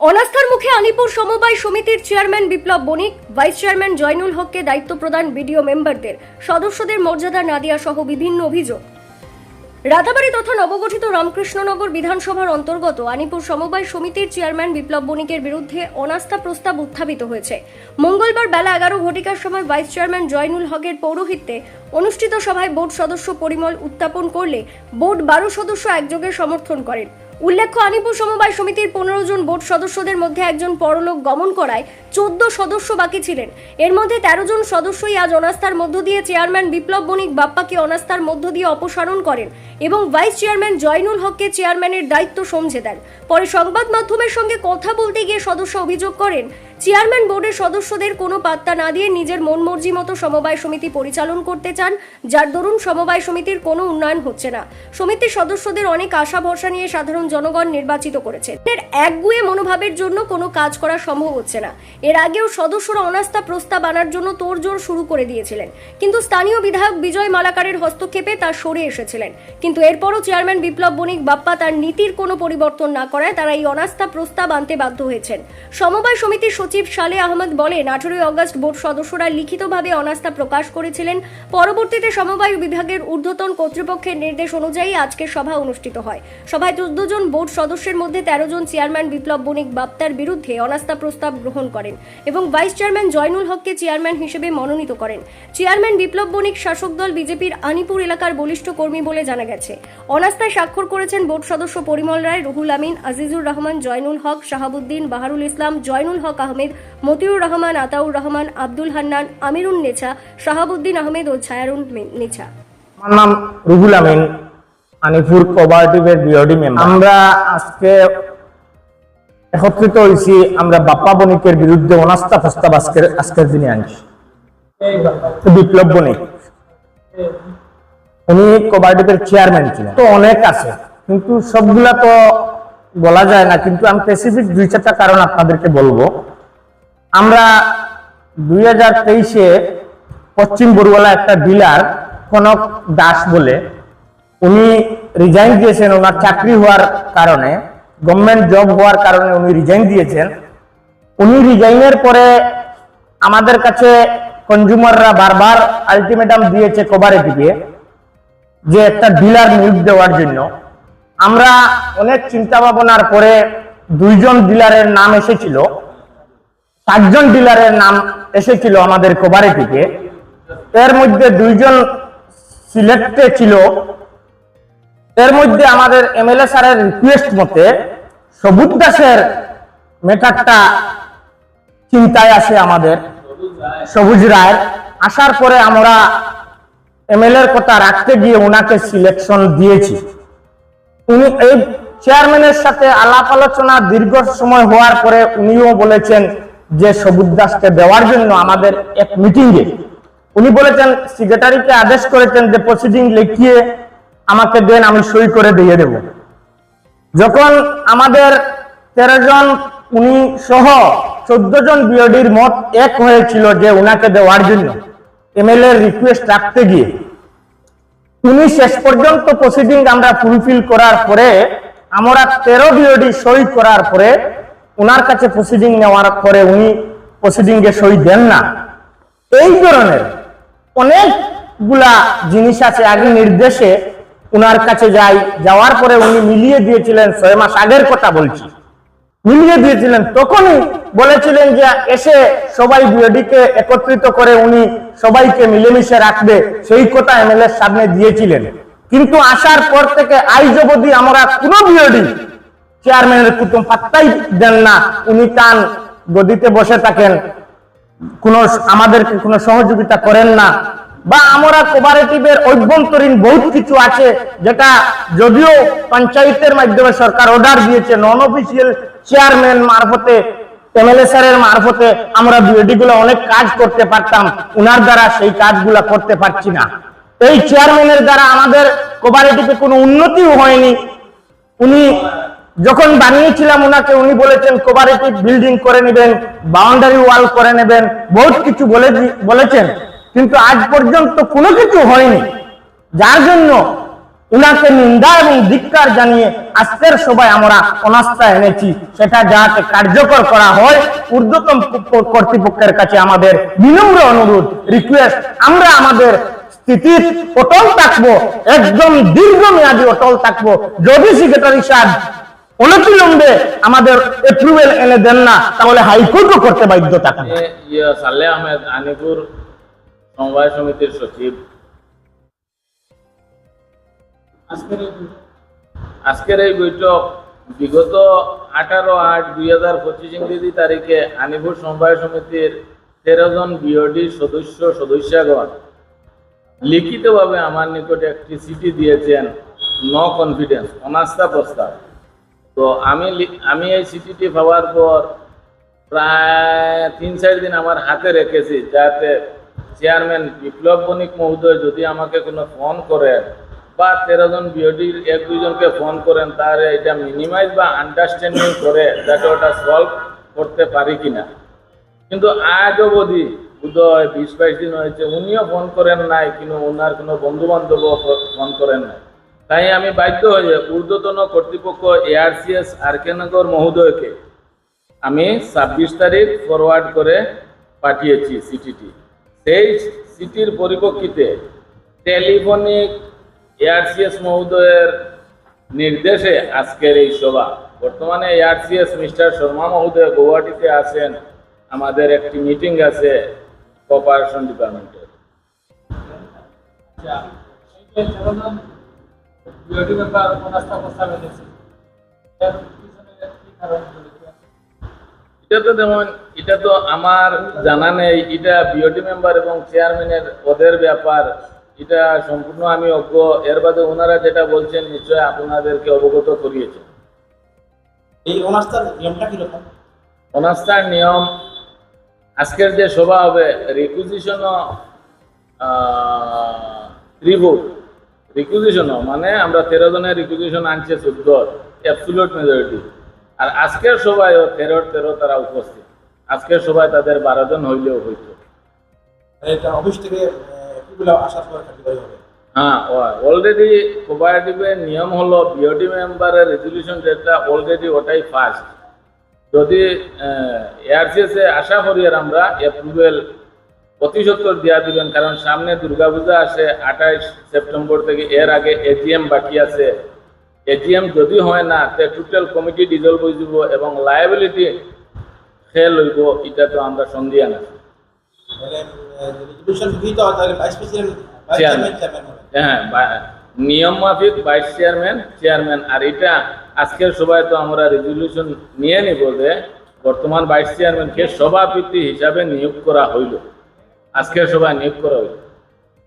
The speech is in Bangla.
অনাস্থার মুখে আলিপুর সমবায় সমিতির chairman Biplab Banik, vice chairman Joynul হককে দায়িত্ব প্রদান বিডিও মেম্বারদের, সদস্যদের মর্যাদা না দেওয়া সহ বিভিন্ন অভিযোগ। রাতাবাড়ি তথা নবগঠিত রামকৃষ্ণনগর বিধানসভার অন্তর্গত আনিপুর সমবায় সমিতির চেয়ারম্যান বিপ্লব বণিকের বিরুদ্ধে অনাস্থা প্রস্তাব উত্থাপিত হয়েছে। মঙ্গলবার বেলা এগারো ঘটিকার সময় ভাইস চেয়ারম্যান জয়নুল হকের পৌরোহিত্যে অনুষ্ঠিত সভায় বোর্ড সদস্য পরিমল উত্থাপন করলে বোর্ড বারো সদস্য একযোগে সমর্থন করেন। উল্লেখ্য আনিপুর সমবায় সমিতির পনেরো জন বোর্ড সদস্যদের মধ্যে একজন পরলোক গমন করায় চোদ্দ সদস্য বাকি ছিলেন। এর মধ্যে তেরো জন সদস্যই আজ অনাস্থার মধ্য দিয়ে চেয়ারম্যান বিপ্লব বণিক বাপ্পাকে অনাস্থার মধ্য দিয়ে অপসারণ করেন এবং ভাইস চেয়ারম্যান জয়নুল হককে চেয়ারম্যানের দায়িত্ব সমঝে দেন। পরে সংবাদ মাধ্যমের সঙ্গে কথা বলতে গিয়ে সদস্য অভিযোগ করেন, চেয়ারম্যান বোর্ডের সদস্যদের কোনো পাত্তা না দিয়ে নিজের মন মর্জি মতো সমবায় সমিতি পরিচালন করতে চান, যার দরুন সমবায় সমিতির কোনো উন্নয়ন হচ্ছে না। সমিতির সদস্যদের অনেক আশা ভরসা নিয়ে সাধারণ জনগণ নির্বাচিত করেছে। এর একগুয়ে মনোভাবের জন্য কোনো কাজ করা সম্ভব হচ্ছে না। এর আগেও সদস্যরা অনাস্থা প্রস্তাব আনার জন্য তোড়জোড় শুরু করে দিয়েছিলেন। কিন্তু স্থানীয় বিধায়ক বিজয় মালাকারের হস্তক্ষেপে তা সরে এসেছিলেন। কিন্তু এরপরও চেয়ারম্যান বিপ্লব বণিক বাপ্পা তার নীতির কোনো পরিবর্তন না করায় তারা এই অনাস্থা প্রস্তাব আনতে বাধ্য হয়েছেন। সমবায় সমিতির সচিব সালে আহমদ বলেন, আঠেরোই অগস্ট বোর্ড সদস্যরা লিখিতভাবে অনাস্থা প্রকাশ করেছিলেন। পরবর্তীতে সমবায় বিভাগের ঊর্ধ্বতন কর্তৃপক্ষের নির্দেশ অনুযায়ী আজকের সভা অনুষ্ঠিত হয়। সভায় চোদ্দ জন বোর্ড সদস্যের মধ্যে তেরো জন চেয়ারম্যান বিপ্লব বণিক বাপ্তার বিরুদ্ধে অনাস্থা প্রস্তাব গ্রহণ করেন এবং ভাইস চেয়ারম্যান জয়নুল হককে চেয়ারম্যান হিসেবে মনোনীত করেন। চেয়ারম্যান বিপ্লব বণিক শাসক দল বিজেপির আনিপুর এলাকার বলিষ্ঠ কর্মী বলে জানা গেছে। অনাস্থায় স্বাক্ষর করেছেন বোর্ড সদস্য পরিমল রায়, রুহুল আমিন, আজিজুর রহমান, জয়নুল হক, শাহাবুদ্দিন, বাহারুল ইসলাম, জয়নুল হক আহমেদ, মতিউর রহমান, আতাউর রহমান, আব্দুল হান্নান, আমিরুন নেছা, শাহাবুদ্দিন আহমেদ ও ছায়ারুন নেছা। আমার নাম রুহুল আমিন। আনিপুর কোঅপারেটিভের বিওডি মেম্বার আমরা আজকে একত্রিত হয়েছি আমরা বাপ্পা বণিকের বিরুদ্ধে অনাস্থা প্রস্তাব আজকের আজকের দিনে আনছি। বিপ্লব বণিক। উনি কোঅপারেটিভের চেয়ারম্যান ছিলেন। তো অনেক আছে, কিন্তু সবগুলা তো বলা যায় না, কিন্তু আমি স্পেসিফিক দুই চারটা কারণ আপনাদেরকে বলব। আমরা দুই হাজার তেইশে পশ্চিম বড়ুয়ালা একটা ডিলার কনক দাস বলে উনি রিজাইন দিয়েছেন, ওনার চাকরি হওয়ার কারণে গভর্নমেন্ট জব হওয়ার কারণে উনি রিজাইন দিয়েছেন। উনি রিজাইনের পরে আমাদের কাছে কনজিউমাররা বারবার আলটিমেটাম দিয়েছে কোভারেটিভে যে একটা ডিলার নিয়োগ দেওয়ার জন্য। আমরা অনেক চিন্তা ভাবনার পরে দুইজন ডিলারের নাম এসেছিল সাতজন ডিলারের নাম এসেছিল আমাদের কোভারেটিভে এর মধ্যে দুইজন সিলেক্টে ছিল এর মধ্যে আমাদের এমএলএ স্যারের রিকোয়েস্ট মতে সবুজ দাসের মেটারটা চিন্তায় আছে আমাদের, সবুজ রায় আসার পরে আমরা এমএলএর কথা রাখতে গিয়ে ওনাকে সিলেকশন দিয়েছি। উনি এই চেয়ারম্যানের সাথে আলাপ আলোচনা দীর্ঘ সময় হওয়ার পরে উনিও বলেছেন যে সবুজ দাসকে দেওয়ার জন্য আমাদের এক মিটিংয়ে উনি বলেছেন সেক্রেটারিকে আদেশ করেছেন যে প্রসিডিং লিখিয়ে আমাকে দেন, আমি সই করে দিয়ে দেব। যখন আমাদের তেরো জন, উনি সহ চোদ্দ জন বিওডির মত এক হয়েছিল যে উনাকে দেওয়ার জন্য এমএলএ রিকোয়েস্ট রাখতে গিয়ে। উনি শেষ পর্যন্ত প্রসিডিং আমরা ফুলফিল করার পরে, আমরা তেরো বিওডি সই করার পরে ওনার কাছে প্রসিডিং নেওয়ার পরে উনি প্রসিডিং এ সই দেন না। এই ধরনের অনেকগুলা জিনিস আছে আগে নির্দেশে উনার কাছে যাই, যাওয়ার পরে উনি মিলিয়ে দিয়েছিলেন, ছয় মাস আগের কথা বলছি। মিলিয়ে দিয়েছিলেন, তখনই বলেছিলেন যে এসে সবাই বিওডিকে একত্রিত করে উনি সবাইকে মিলেমিশে রাখবে, সেই কথা এমএলএ সামনে দিয়েছিলেন। কিন্তু আসার পর থেকে আইজ অবধি আমরা কোন বিওডি চেয়ারম্যানের কুটুম পাত্তাই দেন না, উনি টান গদিতে বসে থাকেন, কোন আমাদেরকে কোনো সহযোগিতা করেন না। বা আমরা কোপারেটিভের অভ্যন্তরীণ বহুত কিছু আছে, যেটা যদিও পঞ্চায়েতের মাধ্যমে সরকার অর্ডার দিয়েছে নন অফিসিয়াল চেয়ারম্যান মারফতে এমএলএ স্যারের মারফতে আমরা বিওডি গুলো অনেক কাজ করতে পারতাম, উনার দ্বারা সেই কাজগুলো করতে পারছি না। এই চেয়ারম্যানের দ্বারা আমাদের কোপারেটিভে কোনো উন্নতিও হয়নি। উনি যখন বানিয়েছিলাম ওনাকে উনি বলেছেন কোভারেটিভ বিল্ডিং করে নেবেন বাউন্ডারি ওয়াল করে নেবেন, বহুত কিছু বলে বলেছেন। কিন্তু আজ পর্যন্ত কোনো কিছু হয়নি। যার জন্য উনাকে নিন্দা এবং ধিক্কার জানিয়ে আজকের সবাই আমরা অনাস্থা এনেছি। সেটা যাতে কার্যকর করা হয়, ঊর্ধ্বতন প- কর্তৃপক্ষের কাছে আমাদের বিনম্র অনুরোধ রিকোয়েস্ট আমরা আমাদের স্থিতির অটল থাকব, একদম দীর্ঘমেয়াদী অটল থাকব। যদি সেক্রেটারি সাহেব অনতিলম্বে আমাদের এপ্রুভেল এনে দেন না, তাহলে হাইকোর্টও করতে বাধ্য থাকবে সমবায় সমিতির সচিব। আজকের এই বৈঠক। বিগত আঠারো আট দুই হাজার পঁচিশ ইংরেজি তারিখে আনিপুর সমবায় সমিতির তেরো জন বিওডি সদস্য সদস্যগণ লিখিতভাবে আমার নিকটে একটি চিঠি দিয়েছেন নো কনফিডেন্স অনাস্থা প্রস্তাব। তো আমি আমি এই চিঠিটি পাওয়ার পর প্রায় তিন চার দিন আমার হাতে রেখেছি যাতে চেয়ারম্যান বিপ্লব বণিক মহোদয় যদি আমাকে কোনো ফোন করেন বা তেরো জন বিওডির এক দুইজনকে ফোন করেন তার এটা মিনিমাইজ বা আন্ডারস্ট্যান্ডিং করে যাতে ওটা সলভ করতে পারি কিনা। কিন্তু আজ অবধি বোধহয় বিশ বাইশ দিন হয়েছে, উনিও ফোন করেন নাই, কিন্তু ওনার কোনো বন্ধু বান্ধবও ফোন করেন নাই। তাই আমি বাধ্য হয়ে ঊর্ধ্বতন কর্তৃপক্ষ এআরসিএস আর আরকেনগর মহোদয়কে আমি ছাব্বিশ তারিখ ফরওয়ার্ড করে পাঠিয়েছি সিটিটি সেই সিটির পরিপ্রেক্ষিতে টেলিফোনিক এআরসিএস মহোদয়ের নির্দেশে আজকের এই সভা। বর্তমানে এআরসিএস মিস্টার শর্মা মহোদয় গৌহাটিতে আছেন। আমাদের একটি মিটিং আছে কোপারেশন ডিপার্টমেন্টের। বিওডি মেম্বার এটা তো যেমন এটা তো আমার জানা নেই এটা মেম্বার এবং চেয়ারম্যানের ওদের ব্যাপার এটা সম্পূর্ণ আমি অজ্ঞ। এর বাদে ওনারা যেটা বলছেন নিশ্চয় আপনাদেরকে অবগত করিয়েছেন। এই অনাস্থার নিয়মটা কীরকম? অনাস্থার নিয়ম আজকের যে সভা হবে রিকুইজিশনও ত্রিভুট রিকুইজিশনও মানে আমরা তেরো জনের রিকুইজিশন আনছে চোদ্দ অ্যাবসুলুট মেজরিটি আর আজকের সভায়ও তেরো তেরো তারা উপস্থিত। আজকের সভায় তাদের বারো জন হইলেও হইতো। হ্যাঁ অলরেডি কোপারেটিভের নিয়ম হলো বিওডি মেম্বারের রেজলিউশন যেটা অলরেডি ওটাই ফার্স্ট যদি এআরসিএস এ আশা করি আর আমরা অ্যাপ্রুভেল অতি সত্তর দেওয়া দিবেন কারণ সামনে দুর্গাপূজা আসে আঠাইশ সেপ্টেম্বর থেকে এর আগে এজিএম বাকি আছে। এজিএম যদি হয় না তে টোটাল কমিটি ডিজলভ হয়ে যাব এবং লায়াবিলিটি খেল হইব এটা তো আমরা সন্ধিয়া না হয় হ্যাঁ নিয়ম মাফিক ভাইস চেয়ারম্যান চেয়ারম্যান আর এটা আজকের সভায় তো আমরা রেজলিউশন নিয়ে নিব যে বর্তমান ভাইস চেয়ারম্যানকে সভাপতি হিসাবে নিয়োগ করা হইল। আজকের সভায় নিয়োগ করা হইল।